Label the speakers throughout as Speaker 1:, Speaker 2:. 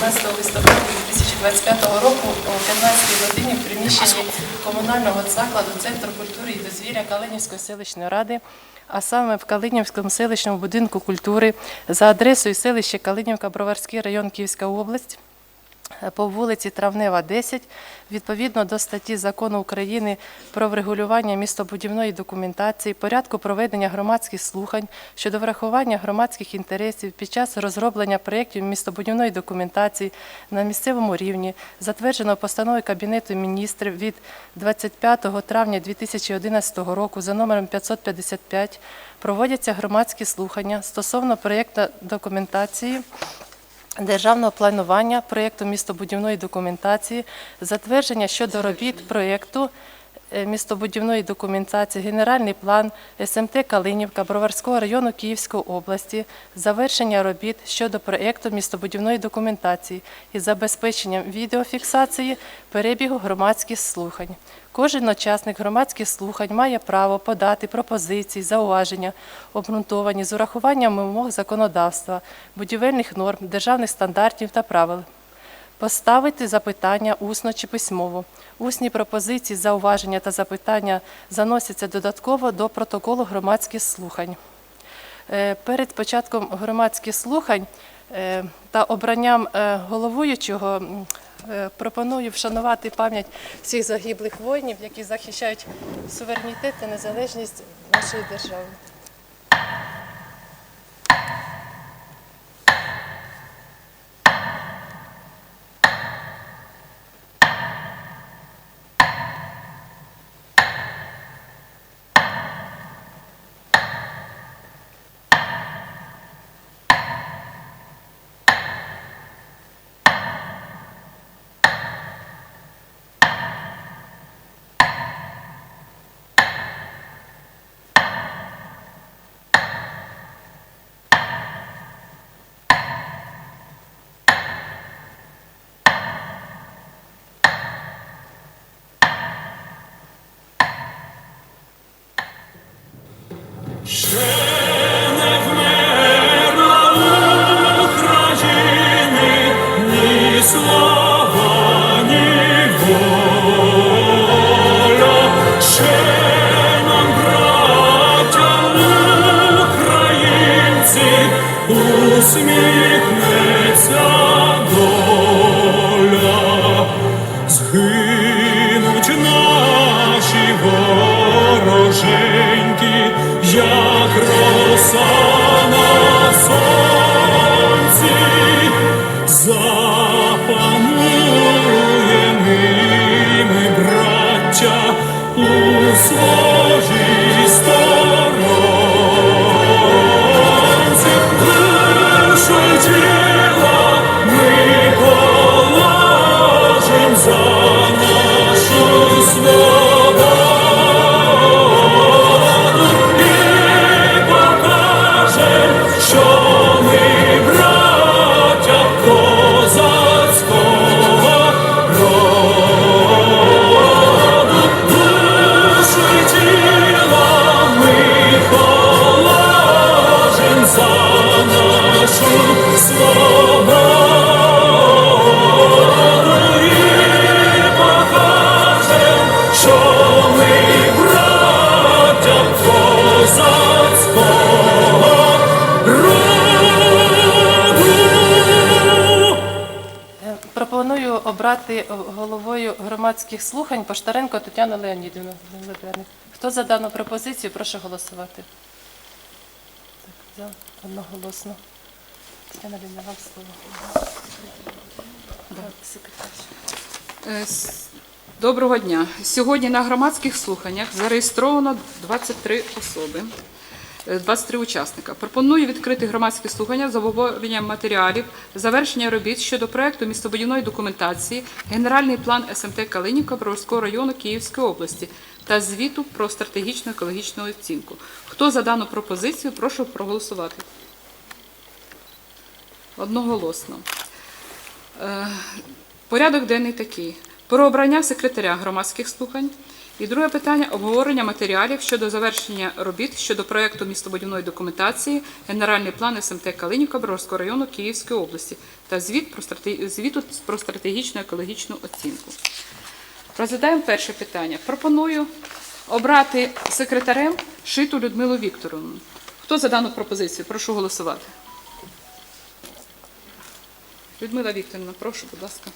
Speaker 1: 12 листопада 2025 року о 15 годині в приміщенні комунального закладу Центру культури і дозвілля Калинівської селищної ради, а саме в Калинівському селищному будинку культури за адресою селища Калинівка, Броварський район Київська область по вулиці Травнева, 10, відповідно до статті Закону України про врегулювання містобудівної документації, порядку проведення громадських слухань щодо врахування громадських інтересів під час розроблення проєктів містобудівної документації на місцевому рівні, затвердженого постановою Кабінету міністрів від 25 травня 2011 року за номером 555, проводяться громадські слухання стосовно проєкту документації державного планування проєкту містобудівної документації, затвердження щодо робіт проєкту містобудівної документації, генеральний план СМТ Калинівка Броварського району Київської області, завершення робіт щодо проєкту містобудівної документації із забезпеченням відеофіксації перебігу громадських слухань. Кожен учасник громадських слухань має право подати пропозиції, зауваження, обґрунтовані з урахуванням вимог законодавства, будівельних норм, державних стандартів та правил. Поставити запитання усно чи письмово. Усні пропозиції, зауваження та запитання заносяться додатково до протоколу громадських слухань. Е, Перед початком громадських слухань е, та обранням е, головуючого пропоную вшанувати пам'ять всіх загиблих воїнів, які захищають суверенітет та незалежність нашої держави. soul. Обрати головою громадських слухань Поштаренко Тетяну Леонідівну. Лебедник. Хто за дану пропозицію, прошу голосувати. Так, за одноголосно. Тетяна Леонідівна, вам слово.
Speaker 2: Е, Доброго дня. Сьогодні на громадських слуханнях зареєстровано 23 особи, 23 учасника. Пропоную відкрити громадські слухання з обговоренням матеріалів, завершення робіт щодо проекту містобудівної документації, генеральний план СМТ Калинівка Броварського району Київської області та звіту про стратегічну екологічну оцінку. Хто за дану пропозицію, прошу проголосувати. Одноголосно. Е, Порядок денний такий: про обрання секретаря громадських слухань І друге питання обговорення матеріалів щодо завершення робіт щодо проекту містобудівної документації, генеральний план СМТ Калинівка Броварського району Київської області та звіту про стратегічну екологічну оцінку. Розглядаємо перше питання. Пропоную обрати секретарем Шиту Людмилу Вікторовну. Хто за дану пропозицію? Прошу голосувати. Людмила Вікторівна, прошу, будь ласка.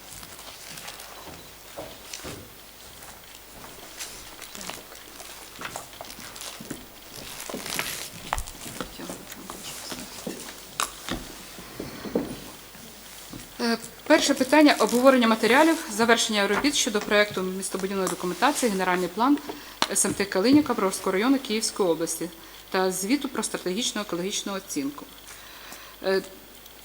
Speaker 2: Е, Перше питання обговорення матеріалів, завершення робіт щодо проекту містобудівної документації, генеральний план СМТ Калиніка Броварського району Київської області та звіту про стратегічну екологічну оцінку. Е,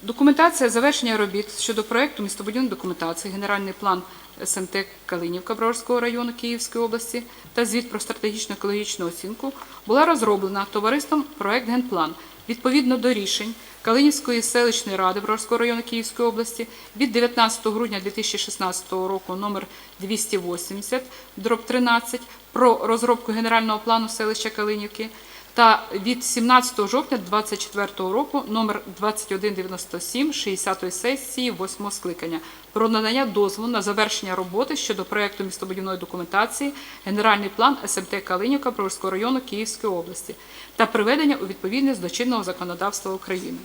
Speaker 2: Документація завершення робіт щодо проекту містобудівної документації, генеральний план СМТ Калинівка Броварського району Київської області та звіт про стратегічну екологічну оцінку була розроблена товариством проект Генплан відповідно до рішень Калинівської селищної ради Броварського району Київської області від 19 грудня 2016 року номер 280 дроб 13 про розробку генерального плану селища Калинівки та від 17 жовтня 2024 року номер 2197 60 сесії 8 скликання про надання дозволу на завершення роботи щодо проекту містобудівної документації Генеральний план СМТ Калинівка Броварського району Київської області та приведення у відповідність до чинного законодавства України.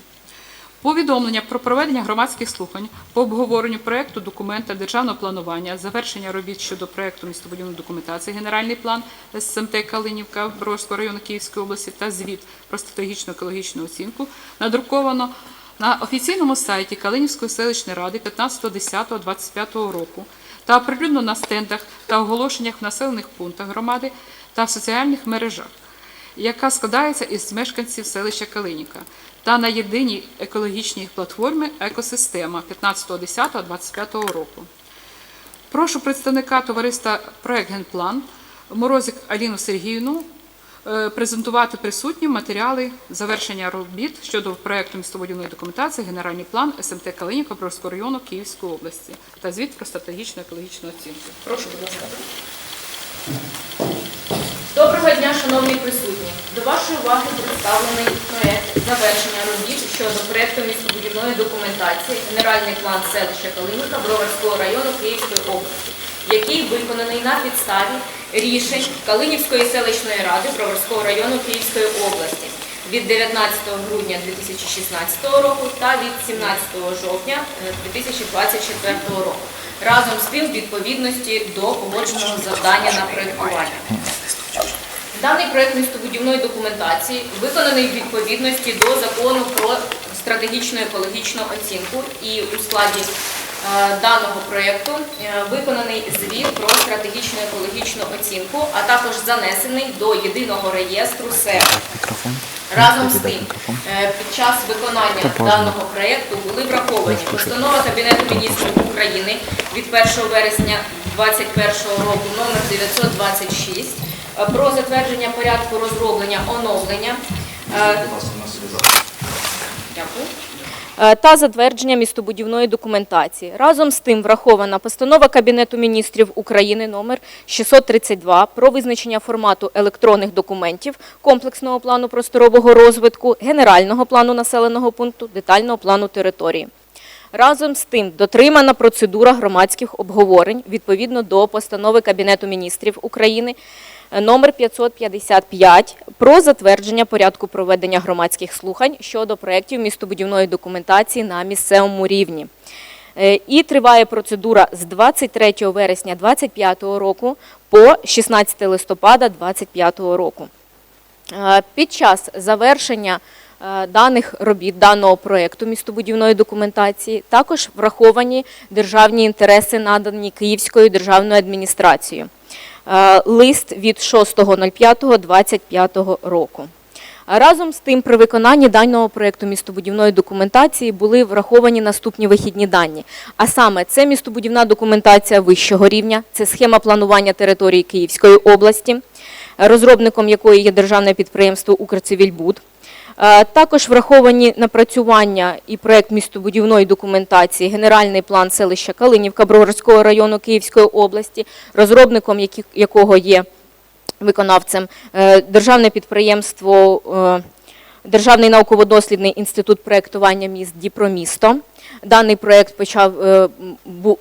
Speaker 2: Повідомлення про проведення громадських слухань по обговоренню проекту документа державного планування, завершення робіт щодо проекту містобудівної документації, генеральний план СМТ Калинівка Броварського району Київської області та звіт про стратегічну екологічну оцінку надруковано на офіційному сайті Калинівської селищної ради 15.10.25 року та оприлюднено на стендах та оголошеннях в населених пунктах громади та в соціальних мережах яка складається із мешканців селища Калиніка, та на єдиній екологічній платформі Екосистема 15.10.25 року. Прошу представника товариства Проект Генплан Морозик Аліну Сергіївну е, презентувати присутнім матеріали завершення робіт щодо проекту містобудівної документації Генеральний план СМТ Калиніка Бровського району Київської області та звіт про стратегічну екологічну оцінку. Прошу, будь ласка.
Speaker 3: Доброго дня, шановні присутні. До вашої уваги представлений проект завершення робіт щодо проекту містобудівної документації Генеральний план селища Калинівка Броварського району Київської області, який виконаний на підставі рішень Калинівської селищної ради Броварського району Київської області від 19 грудня 2016 року та від 17 жовтня е, 2024 року. Разом з тим відповідності до погодженого завдання на проєктування. Даний проект містобудівної документації виконаний в відповідності до закону про стратегічну екологічну оцінку. І у складі е, даного проєкту е, виконаний звіт про стратегічну екологічну оцінку, а також занесений до єдиного реєстру СЕР. Разом з тим, е, під час виконання даного проєкту були враховані постанова Кабінету міністрів України від 1 вересня 2021 року номер 926 е, про затвердження порядку розроблення оновлення. е.
Speaker 4: Е, та затвердження містобудівної документації. Разом з тим врахована постанова Кабінету міністрів України номер 632 про визначення формату електронних документів комплексного плану просторового розвитку, генерального плану населеного пункту, детального плану території. Разом з тим дотримана процедура громадських обговорень відповідно до постанови Кабінету міністрів України е, номер 555 про затвердження порядку проведення громадських слухань щодо проєктів містобудівної документації на місцевому рівні. Е, І триває процедура з 23 вересня 2025 року по 16 листопада 2025 року. Е, Під час завершення е, даних робіт даного проєкту містобудівної документації також враховані державні інтереси, надані Київською державною адміністрацією. Е, Лист від 6.05.25 року. Разом з тим, при виконанні даного проєкту містобудівної документації були враховані наступні вихідні дані. А саме, це містобудівна документація вищого рівня, це схема планування території Київської області, розробником якої є державне підприємство «Укрцивільбуд». Е, Також враховані напрацювання і проект містобудівної документації, генеральний план селища Калинівка Броварського району Київської області, розробником якого є виконавцем е, державне підприємство. е, Державний науково-дослідний інститут проєктування міст Діпромісто. Даний проєкт почав,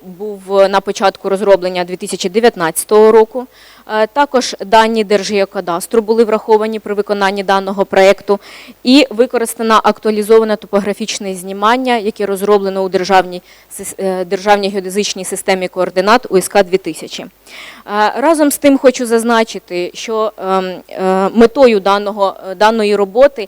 Speaker 4: був на початку розроблення 2019 року. Е, Також дані Держгеокадастру були враховані при виконанні даного проєкту і використано актуалізоване топографічне знімання, яке розроблено у державній, е, державній геодезичній системі координат УСК 2000. Е, Разом з тим хочу зазначити, що ем, метою даного, даної роботи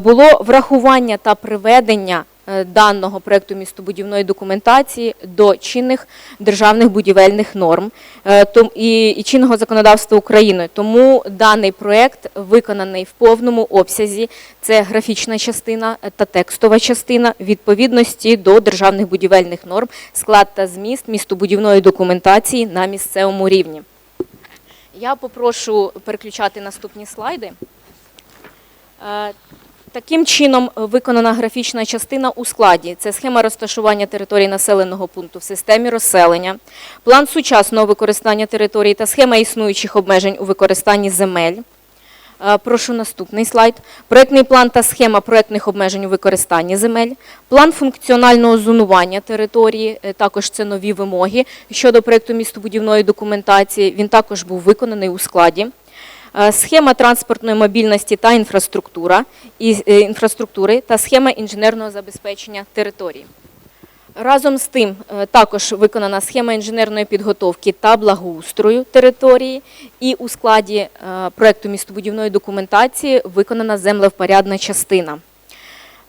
Speaker 4: було врахування та приведення даного проекту містобудівної документації до чинних державних будівельних норм е, і, і чинного законодавства України. Тому даний проект виконаний в повному обсязі. Це графічна частина е, та текстова частина відповідності до державних будівельних норм, склад та зміст містобудівної документації на місцевому рівні. Я попрошу переключати наступні слайди. Таким чином е, виконана графічна частина у складі. Це схема розташування території населеного пункту в системі розселення, план сучасного використання території та схема існуючих обмежень у використанні земель. Е, Прошу наступний слайд. Проектний план та схема проектних обмежень у використанні земель, план функціонального зонування території, е, також це нові вимоги щодо проекту містобудівної документації. Він також був виконаний у складі. Е, Схема транспортної мобільності та інфраструктура і е, інфраструктури та схема інженерного забезпечення території. Разом з тим е, також виконана схема інженерної підготовки та благоустрою території, і у складі проєкту містобудівної документації виконана землевпорядна частина.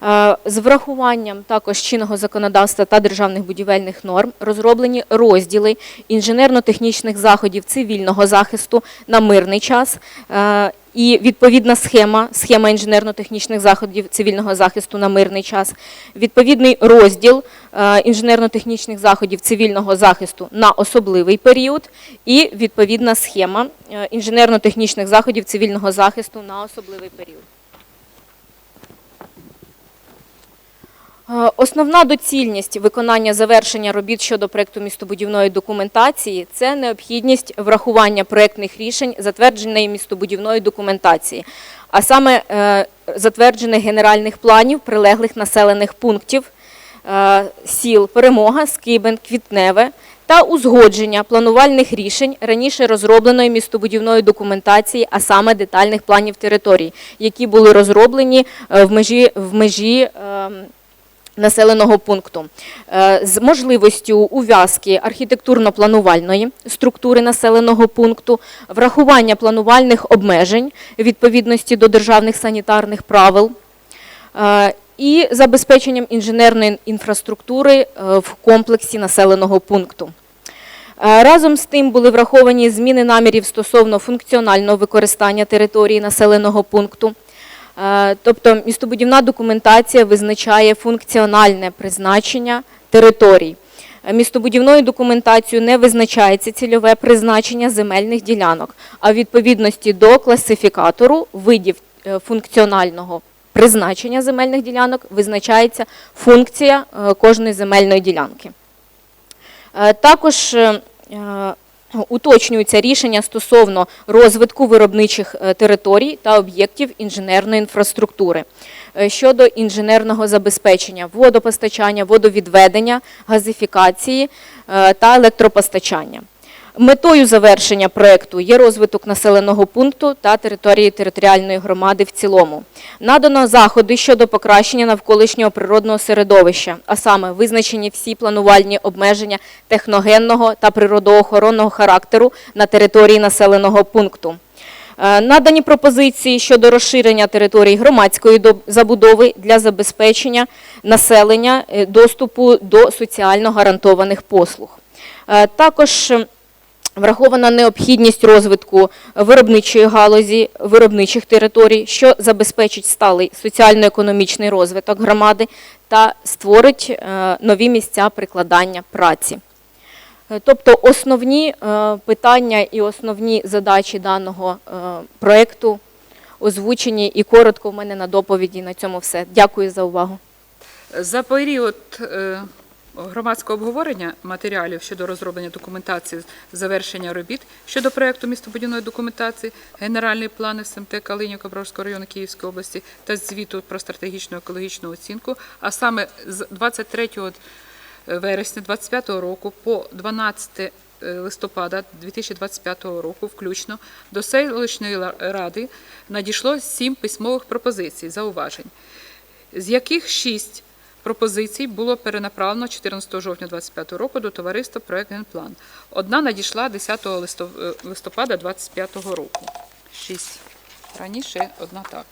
Speaker 4: Е, З врахуванням також чинного законодавства та державних будівельних норм розроблені розділи інженерно-технічних заходів цивільного захисту на мирний час. е, І відповідна схема, схема інженерно-технічних заходів цивільного захисту на мирний час, відповідний розділ е, інженерно-технічних заходів цивільного захисту на особливий період, і відповідна схема інженерно-технічних заходів цивільного захисту на особливий період. Основна доцільність виконання завершення робіт щодо проекту містобудівної документації це необхідність врахування проектних рішень затвердженої містобудівної документації, а саме е, затверджених генеральних планів прилеглих населених пунктів е, сіл Перемога, Скибен, Квітневе та узгодження планувальних рішень раніше розробленої містобудівної документації, а саме детальних планів територій, які були розроблені е, в межі в межі. Населеного пункту Е, з можливістю ув'язки архітектурно-планувальної структури населеного пункту, врахування планувальних обмежень відповідності до державних санітарних правил е, і забезпеченням інженерної інфраструктури е, в комплексі населеного пункту. Разом з тим були враховані зміни намірів стосовно функціонального використання території населеного пункту. Е, Тобто містобудівна документація визначає функціональне призначення територій. Е, Містобудівною документацією не визначається цільове призначення земельних ділянок, а в відповідності до класифікатору видів е, функціонального призначення земельних ділянок визначається функція кожної земельної ділянки. Також уточнюються рішення стосовно розвитку виробничих е, територій та об'єктів інженерної інфраструктури е, щодо інженерного забезпечення водопостачання, водовідведення, газифікації е, та електропостачання. Метою завершення проекту є розвиток населеного пункту та території територіальної громади в цілому. Надано заходи щодо покращення навколишнього природного середовища, а саме визначені всі планувальні обмеження техногенного та природоохоронного характеру на території населеного пункту. Е, Надані пропозиції щодо розширення територій громадської забудови для забезпечення населення е, доступу до соціально гарантованих послуг. Е, Також Врахована необхідність розвитку виробничої галузі, виробничих територій, що забезпечить сталий соціально-економічний розвиток громади та створить е, нові місця прикладання праці. Е, Тобто основні е, питання і основні задачі даного проєкту озвучені і коротко в мене на доповіді на цьому все. Дякую за увагу.
Speaker 2: За період громадського обговорення матеріалів щодо розроблення документації завершення робіт щодо проекту містобудівної документації, генеральний план СМТ Калинівка Бровського району Київської області та звіту про стратегічну екологічну оцінку, а саме з 23 вересня 2025 року по 12 листопада 2025 року включно до селищної ради надійшло сім письмових пропозицій, зауважень, з яких шість пропозицій було перенаправлено 14 жовтня 2025 року до товариства проект Генплан. Одна надійшла 10 листо- е, листопада 2025 року. Шість раніше, одна так.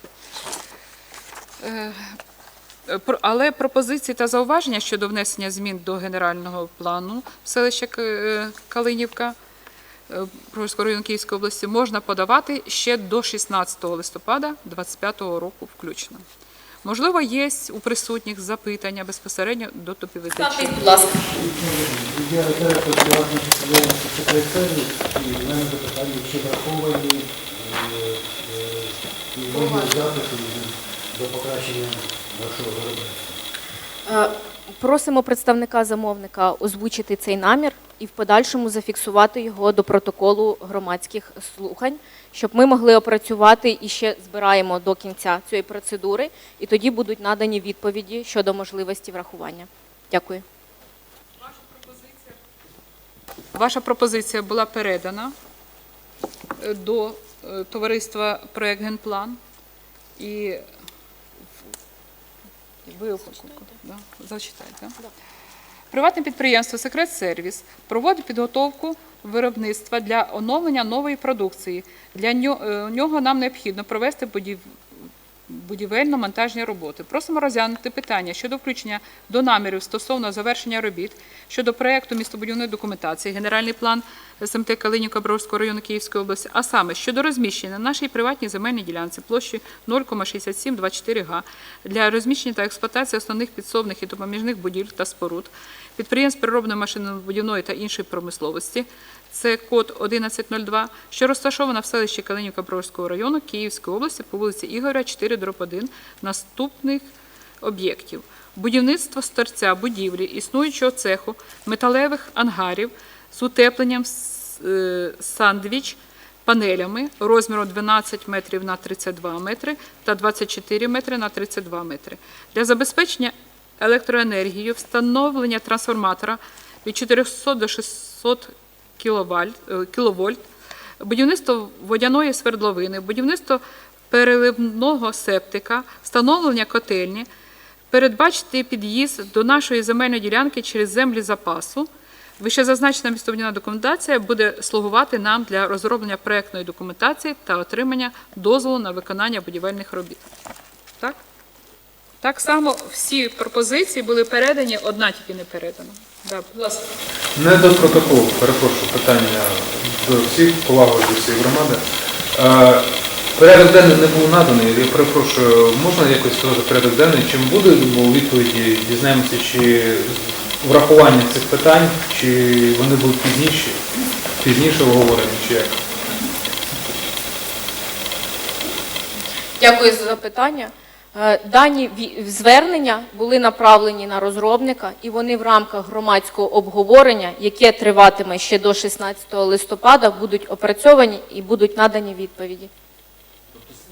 Speaker 2: Е, Але пропозиції та зауваження щодо внесення змін до генерального плану селища е, Калинівка району Київської області можна подавати ще до 16 листопада 2025 року включно. Можливо, є у присутніх запитання безпосередньо до доповідачів.
Speaker 3: Будь ласка.
Speaker 5: Я директор приватної «Секрет Сервіс» і в мене запитання, чи враховані е, е, запити до покращення нашого виробництва.
Speaker 4: Просимо представника замовника озвучити цей намір і в подальшому зафіксувати його до протоколу громадських слухань, щоб ми могли опрацювати і ще збираємо до кінця цієї процедури, і тоді будуть надані відповіді щодо можливості врахування. Дякую.
Speaker 2: Ваша пропозиція пропозиція була передана е, до е, товариства проект Генплан і опакуйте, да? зачитайте. Да? Приватне підприємство Секрет Сервіс проводить підготовку виробництва для оновлення нової продукції. Для е, нього нам необхідно провести будівельно-монтажні роботи. Просимо розглянути питання щодо включення до намірів стосовно завершення робіт щодо проекту містобудівної документації, генеральний план СМТ Калинівка Бровського району Київської області, а саме щодо розміщення на нашій приватній земельній ділянці площі 0,6724 га для розміщення та експлуатації основних підсобних і допоміжних будівель та споруд, підприємств переробної машинобудівної та іншої промисловості. Це код 1102, що розташована в селищі Калинівка Бровського району Київської області по вулиці Ігоря, 4 1 наступних об'єктів. Будівництво сторця будівлі, існуючого цеху, металевих ангарів з утепленням е, сандвіч, панелями розміром 12 метрів на 32 метри та 24 метри на 32 метри. Для забезпечення електроенергією, встановлення трансформатора від 400 до 600 кіловольт, е, будівництво водяної свердловини, будівництво переливного септика, встановлення котельні, передбачити під'їзд до нашої земельної ділянки через землі запасу. Вищезазначена містобудівна документація буде слугувати нам для розроблення проектної документації та отримання дозволу на виконання будівельних робіт. Так? Само всі пропозиції були передані, одна тільки не передана. Да, будь ласка.
Speaker 6: Не до протоколу, перепрошую, питання до всіх, повагою до всієї громади. Е, Порядок денний не був наданий, я перепрошую, можна якось сказати порядок денний, чим буде у відповіді, дізнаємося, чи врахування цих питань, чи вони будуть пізніше, пізніше обговорені, чи як?
Speaker 4: Дякую за запитання. Е, Дані звернення були направлені на розробника, і вони в рамках громадського обговорення, яке триватиме ще до 16 листопада, будуть опрацьовані і будуть надані відповіді.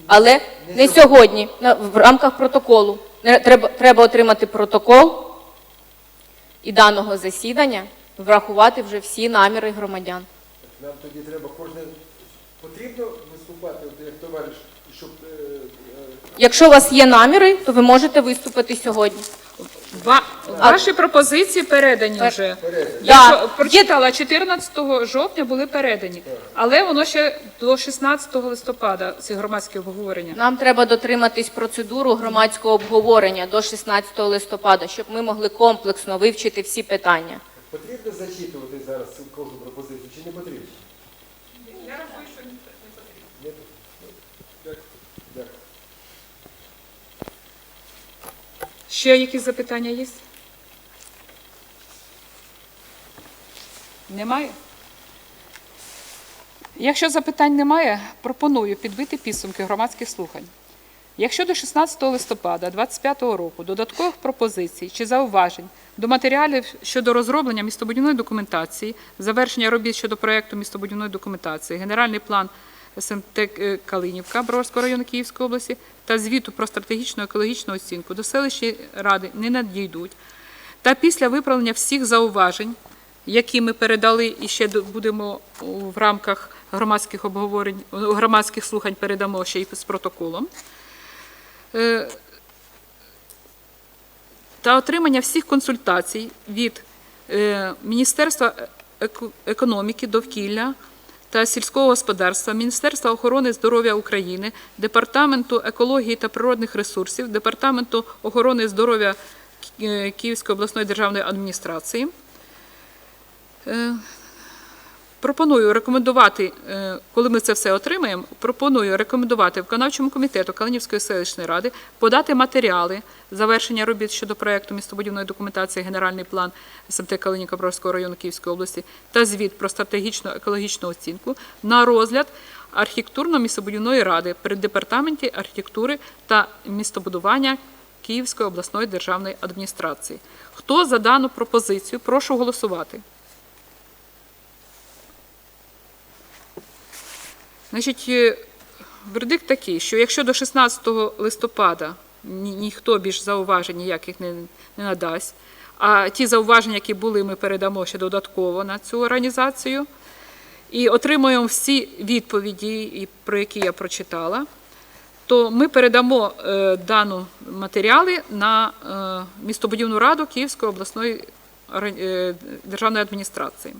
Speaker 4: Але не сьогодні, в рамках протоколу. Треба, треба отримати протокол і даного засідання, врахувати вже всі наміри громадян.
Speaker 7: Нам тоді треба кожне потрібно виступати от як товариш, щоб е, е,
Speaker 4: Якщо у вас є наміри, то ви можете виступити сьогодні.
Speaker 2: Ва- Ваші пропозиції передані
Speaker 4: Пер-
Speaker 2: вже.
Speaker 4: Да.
Speaker 2: Я що, прочитала, 14 жовтня були передані, але воно ще до 16 листопада, ці громадські обговорення.
Speaker 4: Нам треба дотриматись процедуру громадського обговорення до 16 листопада, щоб ми могли комплексно вивчити всі питання.
Speaker 7: потрібно зачитувати зараз кожну пропозицію чи не потрібно?
Speaker 2: Я рахую, що не потрібно.
Speaker 7: Дякую. Дякую.
Speaker 2: Ще якісь запитання є? Немає? Якщо запитань немає, пропоную підбити підсумки громадських слухань. Якщо до 16 листопада 2025 року додаткових пропозицій чи зауважень до матеріалів щодо розроблення містобудівної документації, завершення робіт щодо проєкту містобудівної документації, генеральний план СМТ Калинівка Броварського району Київської області та звіту про стратегічну екологічну оцінку до селищної ради не надійдуть, та після виправлення всіх зауважень, які ми передали і ще будемо в рамках громадських обговорень, громадських слухань передамо ще й з протоколом, е, та отримання всіх консультацій від е, Міністерства економіки, довкілля та сільського господарства, Міністерства охорони здоров'я України, Департаменту екології та природних ресурсів, Департаменту охорони здоров'я Київської обласної державної адміністрації. Пропоную рекомендувати, е, коли ми це все отримаємо, пропоную рекомендувати виконавчому комітету Калинівської селищної ради подати матеріали завершення робіт щодо проекту містобудівної документації Генеральний план СМТ Калинівка Броварського району Київської області та звіт про стратегічну екологічну оцінку на розгляд архітектурно-містобудівної ради при департаменті архітектури та містобудування Київської обласної державної адміністрації. Хто за дану пропозицію? Прошу голосувати. Значить, е, вердикт такий, що якщо до 16 листопада ні- ніхто більш зауважень ніяких не, не надасть, а ті зауваження, які були, ми передамо ще додатково на цю організацію, і отримуємо всі відповіді, про які я прочитала, то ми передамо е, дану матеріали на е, містобудівну раду Київської обласної е, державної адміністрації.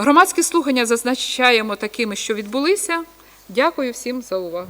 Speaker 2: Громадські слухання зазначаємо такими, що відбулися. Дякую всім за увагу.